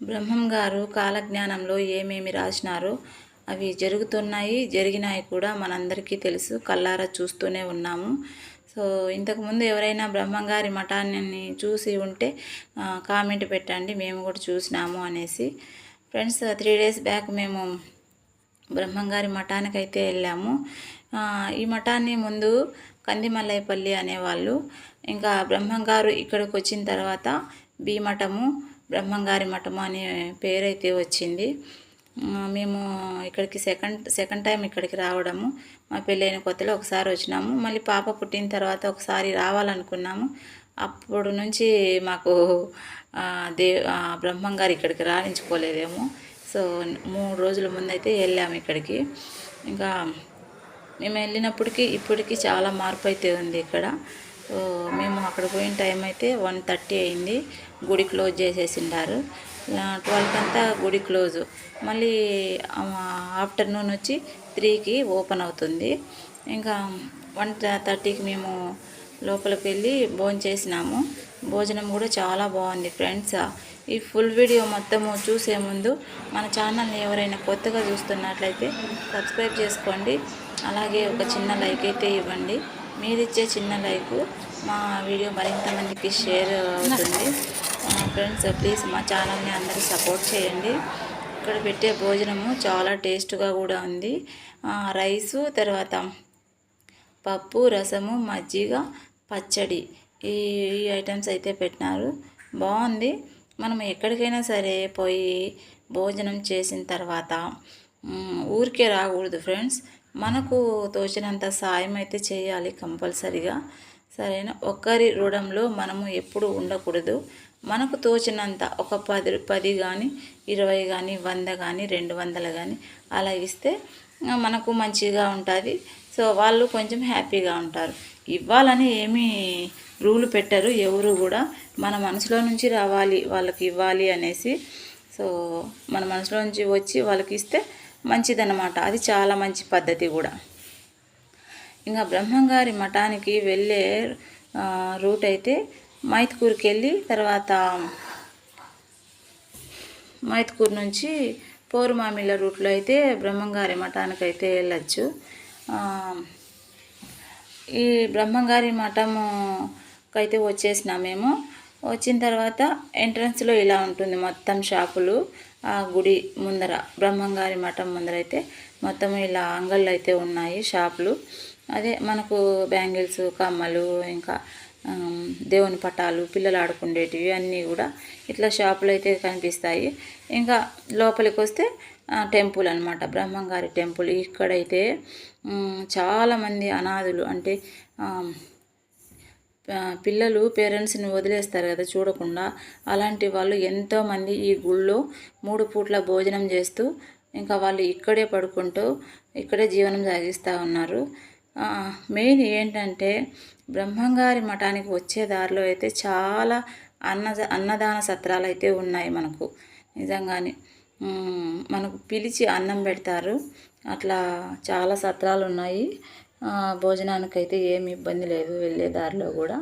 బ్రహ్మం గారు కాలజ్ఞానంలో ఏమేమి రాసినారో అవి జరుగుతున్నాయి జరిగినాయి కూడా మనందరికీ తెలుసు. కల్లారా చూస్తూనే ఉన్నాము. సో ఇంతకుముందు ఎవరైనా బ్రహ్మంగారి మఠాన్ని చూసి ఉంటే కామెంట్ పెట్టండి. మేము కూడా చూసినాము అనేసి. ఫ్రెండ్స్ త్రీ డేస్ బ్యాక్ మేము బ్రహ్మంగారి మఠానికి అయితే వెళ్ళాము. ఈ మఠాన్ని ముందు కందిమల్లైపల్లి అనేవాళ్ళు. ఇంకా బ్రహ్మంగారు ఇక్కడికి వచ్చిన తర్వాత భీమఠము బ్రహ్మంగారి మఠము అనే పేరైతే వచ్చింది. మేము ఇక్కడికి సెకండ్ సెకండ్ టైం ఇక్కడికి రావడము. మా పెళ్ళైన కొత్తలో ఒకసారి వచ్చినాము. మళ్ళీ పాప పుట్టిన తర్వాత ఒకసారి రావాలనుకున్నాము. అప్పుడు నుంచి మాకు దే బ్రహ్మంగారు ఇక్కడికి రాణించుకోలేదేమో. సో మూడు రోజుల ముందు అయితే వెళ్ళాము ఇక్కడికి. ఇంకా మేము వెళ్ళినప్పటికీ ఇప్పటికీ చాలా మార్పు అయితే ఉంది ఇక్కడ. మేము అక్కడ పోయిన టైం అయితే వన్ థర్టీ అయింది. గుడి క్లోజ్ చేసేసిండారు. ట్వెల్వ్ అంతా గుడి క్లోజ్. మళ్ళీ ఆఫ్టర్నూన్ వచ్చి త్రీకి ఓపెన్ అవుతుంది. ఇంకా వన్ థర్టీకి మేము లోపలికి వెళ్ళి భోజనం చేసినాము. భోజనం కూడా చాలా బాగుంది ఫ్రెండ్స్. ఈ ఫుల్ వీడియో మొత్తము చూసే ముందు మన ఛానల్ని ఎవరైనా కొత్తగా చూస్తున్నట్లయితే సబ్స్క్రైబ్ చేసుకోండి. అలాగే ఒక చిన్న లైక్ అయితే ఇవ్వండి. మీరిచ్చే చిన్న లైక్ మా వీడియో మరింత మందికి షేర్ అవుతుంది. ఫ్రెండ్స్ ప్లీజ్ మా ఛానల్ని అందరూ సపోర్ట్ చేయండి. ఇక్కడ పెట్టే భోజనము చాలా టేస్ట్గా కూడా ఉంది. రైసు తర్వాత పప్పు రసము మజ్జిగ పచ్చడి. ఈ ఈ ఐటమ్స్ అయితే పెట్టినారు. బాగుంది. మనం ఎక్కడికైనా సరే పోయి భోజనం చేసిన తర్వాత ఊరికే రాకూడదు ఫ్రెండ్స్. మనకు తోచినంత సాయం అయితే చేయాలి కంపల్సరిగా. సరేనా? ఒక్కరి రుణంలో మనము ఎప్పుడు ఉండకూడదు. మనకు తోచినంత ఒక పది పది కానీ ఇరవై కానీ వంద కానీ రెండు వందలు కానీ అలా ఇస్తే మనకు మంచిగా ఉంటుంది. సో వాళ్ళు కొంచెం హ్యాపీగా ఉంటారు. ఇవ్వాలని ఏమీ రూల్ పెట్టరు. ఎవరు కూడా మన మనసులో నుంచి రావాలి వాళ్ళకి ఇవ్వాలి అనేసి. సో మన మనసులో నుంచి వచ్చి వాళ్ళకి ఇస్తే మంచిదన్నమాట. అది చాలా మంచి పద్ధతి కూడా. ఇంకా బ్రహ్మంగారి మఠానికి వెళ్ళే రూట్ అయితే మైత్కూర్కి వెళ్ళి తర్వాత మైత్కూర్ నుంచి పోరుమామిళ్ళ రూట్లో అయితే బ్రహ్మంగారి మఠానికి అయితే వెళ్ళచ్చు ఈ బ్రహ్మంగారి మఠముకైతే వచ్చేసినా మేము. వచ్చిన తర్వాత ఎంట్రన్స్లో ఇలా ఉంటుంది మొత్తం షాపులు. ఆ గుడి ముందర బ్రహ్మంగారి మఠం ముందర అయితే మొత్తం ఇలా అంగళ్ళు అయితే ఉన్నాయి షాపులు. అదే మనకు బ్యాంగిల్స్ కమ్మలు ఇంకా దేవుని పటాలు పిల్లలు ఆడుకునేటివి అన్నీ కూడా ఇట్లా షాపులు అయితే కనిపిస్తాయి. ఇంకా లోపలికి వస్తే టెంపుల్ అనమాట బ్రహ్మంగారి టెంపుల్. ఇక్కడైతే చాలామంది అనాథులు అంటే పిల్లలు పేరెంట్స్ని వదిలేస్తారు కదా చూడకుండా. అలాంటి వాళ్ళు ఎంతోమంది ఈ గుళ్ళో మూడు పూట్ల భోజనం చేస్తూ ఇంకా వాళ్ళు ఇక్కడే పడుకుంటూ ఇక్కడే జీవనం సాగిస్తూ ఉన్నారు. మెయిన్ ఏంటంటే బ్రహ్మంగారి మఠానికి వచ్చే దారిలో అయితే చాలా అన్న అన్నదాన సత్రాలు అయితే ఉన్నాయి మనకు. నిజంగానే. మనకు పిలిచి అన్నం పెడతారు. అట్లా చాలా సత్రాలు ఉన్నాయి. భోజనానికైతే ఏమి ఇబ్బంది లేదు వెళ్ళే దారిలో కూడా.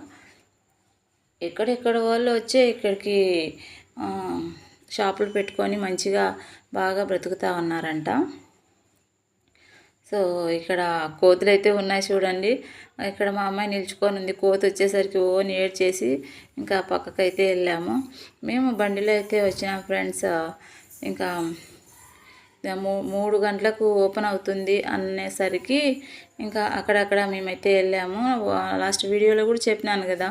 ఎక్కడెక్కడ వాళ్ళు వచ్చే ఇక్కడికి షాపులు పెట్టుకొని మంచిగా బాగా బ్రతుకుతా ఉన్నారంట. సో ఇక్కడ కోతులు అయితే ఉన్నాయి చూడండి. ఇక్కడ మా అమ్మాయి నిల్చుకొని ఉంది. కోతి వచ్చేసరికి ఓ ఏడ్చేసి ఇంకా పక్కకైతే వెళ్ళాము. మేము బండిలో అయితే వచ్చినాం ఫ్రెండ్స్. ఇంకా మూడు గంటలకు ఓపెన్ అవుతుంది అనేసరికి ఇంకా అక్కడక్కడ మేమైతే వెళ్ళాము. లాస్ట్ వీడియోలో కూడా చెప్పినాను కదా.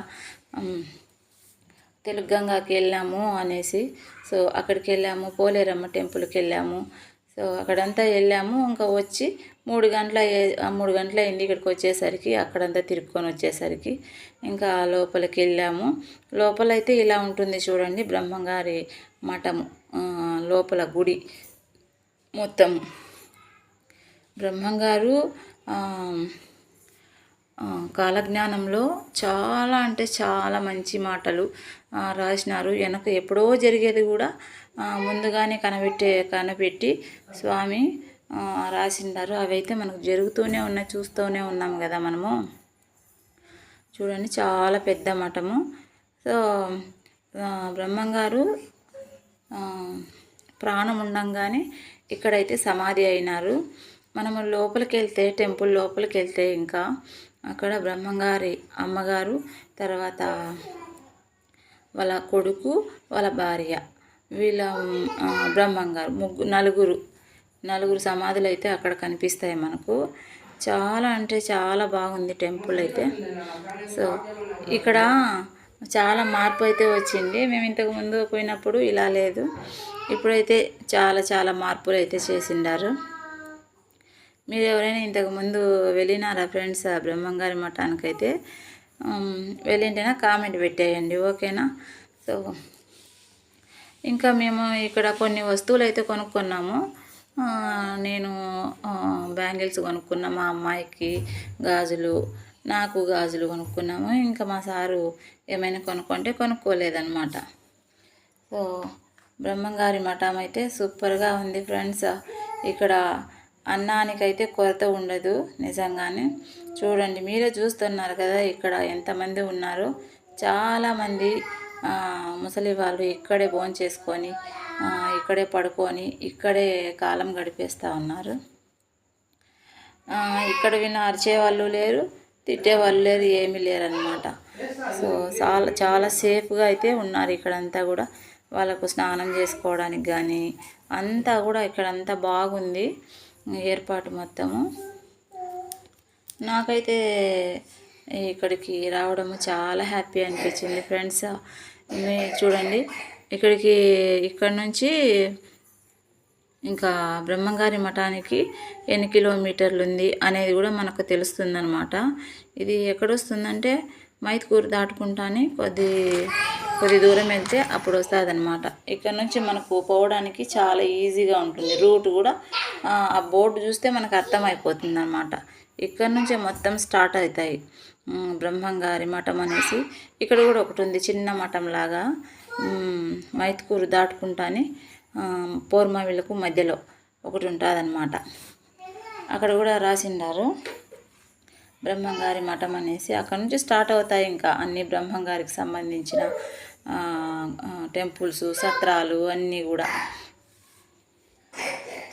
తెలుగు గంగాకి వెళ్ళాము అనేసి. సో అక్కడికి వెళ్ళాము పోలేరమ్మ టెంపుల్కి వెళ్ళాము సో అక్కడంతా వెళ్ళాము. ఇంకా వచ్చి మూడు గంటల ఆ మూడు గంటల అయింది ఇక్కడికి వచ్చేసరికి అక్కడంతా తిరుక్కొని వచ్చేసరికి ఇంకా లోపలికి వెళ్ళాము లోపలైతే ఇలా ఉంటుంది చూడండి బ్రహ్మంగారి మఠము లోపల గుడి. మొత్తం. బ్రహ్మంగారు కాలజ్ఞానంలో చాలా అంటే చాలా మంచి మాటలు రాసినారు. వెనక ఎప్పుడో జరిగేది కూడా ముందుగానే కనబెట్టే కనబెట్టి స్వామి రాసినారు రాసిండారు. మనకు జరుగుతూనే ఉన్నాయి చూస్తూనే ఉన్నాం కదా మనము. చూడండి చాలా పెద్ద మఠము. సో బ్రహ్మంగారు ప్రాణం ఉండంగానే ఇక్కడైతే సమాధి అయినారు. మనము లోపలికి వెళ్తే టెంపుల్ లోపలికి వెళ్తే ఇంకా అక్కడ బ్రహ్మంగారి అమ్మగారు తర్వాత వాళ్ళ కొడుకు వాళ్ళ భార్య వీళ్ళ బ్రహ్మంగారు ముగ్గు నలుగురు. నలుగురు సమాధులు అయితే అక్కడ కనిపిస్తాయి మనకు. చాలా అంటే చాలా బాగుంది టెంపుల్ అయితే. సో ఇక్కడ చాలా మార్పు అయితే వచ్చింది. మేము ఇంతకు ముందు పోయినప్పుడు ఇలా లేదు. ఇప్పుడైతే చాలా చాలా మార్పులు అయితే చేసిండారు. మీరు ఎవరైనా ఇంతకు ముందు వెళ్ళినారా ఫ్రెండ్స్? ఆ బ్రహ్మంగారి మఠానికైతే వెళ్ళింటేనా? కామెంట్ పెట్టేయండి. ఓకేనా? సో ఇంకా మేము ఇక్కడ కొన్ని వస్తువులు అయితే కొనుక్కున్నాము నేను బ్యాంగిల్స్ కొనుక్కున్నా మా అమ్మాయికి గాజులు నాకు గాజులు కొనుక్కున్నాము. ఇంకా మా సారు ఏమైనా కొనుక్కుంటే కొనుక్కోలేదన్నమాట. సో బ్రహ్మంగారి మఠం అయితే సూపర్గా ఉంది ఫ్రెండ్స్. ఇక్కడ అన్నానికైతే కొరత ఉండదు నిజంగానే. చూడండి మీరే చూస్తున్నారు కదా ఇక్కడ ఎంతమంది ఉన్నారో. చాలామంది ముసలి వాళ్ళు ఇక్కడే భోజనం చేసుకొని ఇక్కడే పడుకొని ఇక్కడే కాలం గడిపేస్తూ ఉన్నారు. ఇక్కడ విన్న అరిచే వాళ్ళు లేరు. తిట్టే వాళ్ళు లేరు ఏమీ లేరనమాట సో చాలా చాలా సేఫ్గా అయితే ఉన్నారు ఇక్కడంతా కూడా. వాళ్ళకు స్నానం చేసుకోవడానికి కానీ అంతా కూడా ఇక్కడంతా బాగుంది. ఏర్పాటు మొత్తము. నాకైతే ఇక్కడికి రావడం చాలా హ్యాపీ అనిపించింది ఫ్రెండ్స్. చూడండి. ఇక్కడికి ఇక్కడ నుంచి ఇంకా బ్రహ్మంగారి మఠానికి ఎన్ని కిలోమీటర్లు ఉంది అనేది కూడా మనకు తెలుస్తుందనమాట ఇది ఎక్కడొస్తుందంటే మైత్కూరు దాటుకుంటానే కొద్ది కొద్ది దూరం వెళ్తే అప్పుడు వస్తుంది అనమాట ఇక్కడ నుంచి మనకు పోవడానికి చాలా ఈజీగా ఉంటుంది. రూట్ కూడా ఆ, బోర్డు చూస్తే మనకు అర్థమైపోతుంది అనమాట ఇక్కడ నుంచే మొత్తం స్టార్ట్ అవుతాయి. బ్రహ్మంగారి మఠం అనేసి. ఇక్కడ కూడా ఒకటి ఉంది చిన్న మఠం లాగా మైత్కూరు దాటుకుంటానే పోర్మావిళ్ళకు మధ్యలో ఒకటి ఉంటుంది అక్కడ కూడా రాసిండారు. బ్రహ్మంగారి మఠం అనేసి అక్కడ నుంచి స్టార్ట్ అవుతాయి ఇంకా అన్ని బ్రహ్మంగారికి సంబంధించిన టెంపుల్స్ సత్రాలు అన్నీ కూడా.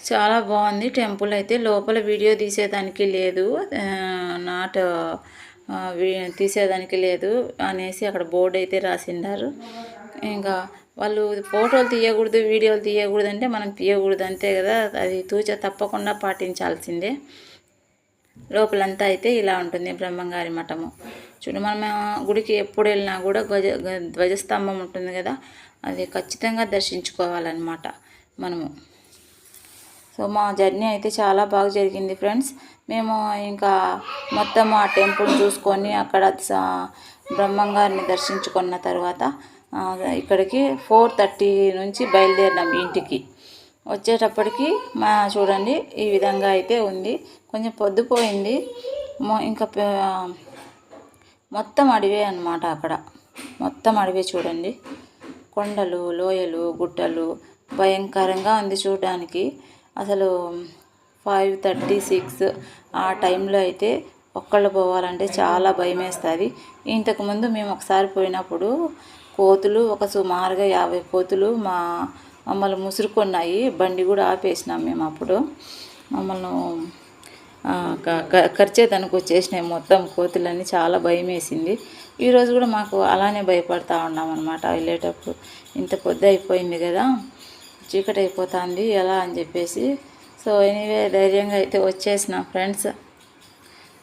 చాలా బాగుంది. టెంపుల్ అయితే లోపల వీడియో తీసేదానికి లేదు. నాట్ తీసేదానికి లేదు అనేసి అక్కడ బోర్డు అయితే రాసిండారు. ఇంకా వాళ్ళు ఫోటోలు తీయకూడదు వీడియోలు తీయకూడదు అంటే మనం తీయకూడదు అంతే కదా. అది తూచ తప్పకుండా పాటించాల్సిందే. లోపలంతా అయితే ఇలా ఉంటుంది బ్రహ్మంగారి మఠము. చూడు మనం గుడికి ఎప్పుడు వెళ్ళినా కూడా ధ్వజ ధ్వజస్తంభం ఉంటుంది కదా. అది ఖచ్చితంగా దర్శించుకోవాలన్నమాట మనము. సో మా జర్నీ అయితే చాలా బాగా జరిగింది ఫ్రెండ్స్. మేము ఇంకా మొత్తం ఆ టెంపుల్ చూసుకొని అక్కడ బ్రహ్మంగారిని దర్శించుకున్న తర్వాత ఇక్కడికి ఫోర్ థర్టీ నుంచి బయలుదేరినాం ఇంటికి. వచ్చేటప్పటికి మా చూడండి ఈ విధంగా అయితే ఉంది. కొంచెం పొద్దుపోయింది ఇంకా మొత్తం అడవే అనమాట అక్కడ. మొత్తం అడవే చూడండి. కొండలు లోయలు గుట్టలు భయంకరంగా ఉంది చూడడానికి. అసలు ఫైవ్ థర్టీ సిక్స్ ఆ టైంలో అయితే ఒక్కళ్ళు పోవాలంటే చాలా భయం వేస్తుంది ఇంతకుముందు మేము ఒకసారి పోయినప్పుడు కోతులు ఒక సుమారుగా యాభై కోతులు మా మమ్మల్ని ముసురుకున్నాయి. బండి కూడా ఆపేసినాం మేము అప్పుడు. మమ్మల్ని ఆ, క- ఖర్చేదానికి వచ్చేసినాయి మొత్తం కోతులన్నీ. చాలా భయం వేసింది ఈరోజు కూడా మాకు అలానే భయపడతా ఉన్నాం అనమాట వెళ్ళేటప్పుడు ఇంత పొద్దు అయిపోయింది కదా చీకటి అయిపోతుంది ఎలా అని చెప్పేసి. సో ఎనీవే ధైర్యంగా అయితే వచ్చేసిన ఫ్రెండ్స్.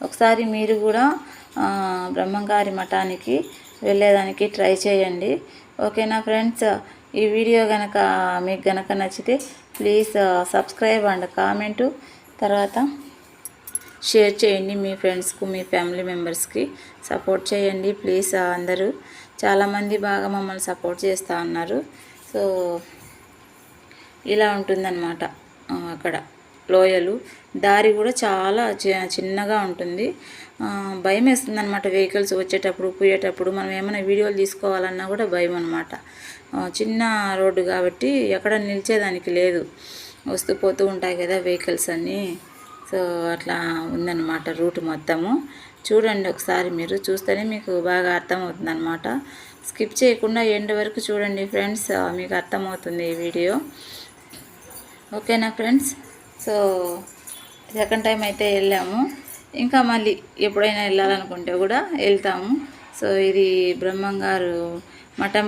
ఒకసారి మీరు కూడా బ్రహ్మంగారి మఠానికి వెళ్ళేదానికి ట్రై చేయండి. ఓకేనా ఫ్రెండ్స్? ఈ వీడియో కనుక మీకు కనుక నచ్చితే ప్లీజ్ సబ్స్క్రైబ్ అండ్ కామెంటు. తర్వాత షేర్ చేయండి మీ ఫ్రెండ్స్కు మీ ఫ్యామిలీ మెంబర్స్కి. సపోర్ట్ చేయండి ప్లీజ్ అందరూ. చాలామంది బాగా మమ్మల్ని సపోర్ట్ చేస్తూ ఉన్నారు. సో ఇలా ఉంటుందన్నమాట అక్కడ. లోయలు. దారి కూడా చాలా చి- చిన్నగా ఉంటుంది. భయం వేస్తుంది అనమాట వెహికల్స్ వచ్చేటప్పుడు పోయేటప్పుడు. మనం ఏమైనా వీడియోలు తీసుకోవాలన్నా కూడా భయం అనమాట చిన్న రోడ్డు కాబట్టి ఎక్కడ నిలిచేదానికి లేదు. వస్తూ పోతూ ఉంటాయి కదా వెహికల్స్ అన్నీ. సో అట్లా ఉందన్నమాట రూట్ మొత్తము. చూడండి ఒకసారి మీరు. చూస్తేనే మీకు బాగా అర్థమవుతుంది అనమాట స్కిప్ చేయకుండా ఎండ్ వరకు చూడండి ఫ్రెండ్స్. మీకు అర్థమవుతుంది ఈ వీడియో. ఓకేనా ఫ్రెండ్స్? సో సెకండ్ టైం అయితే వెళ్ళాము. ఇంకా మళ్ళీ ఎప్పుడైనా వెళ్ళాలనుకుంటే కూడా వెళ్తాము. సో ఇది బ్రహ్మంగారు మఠం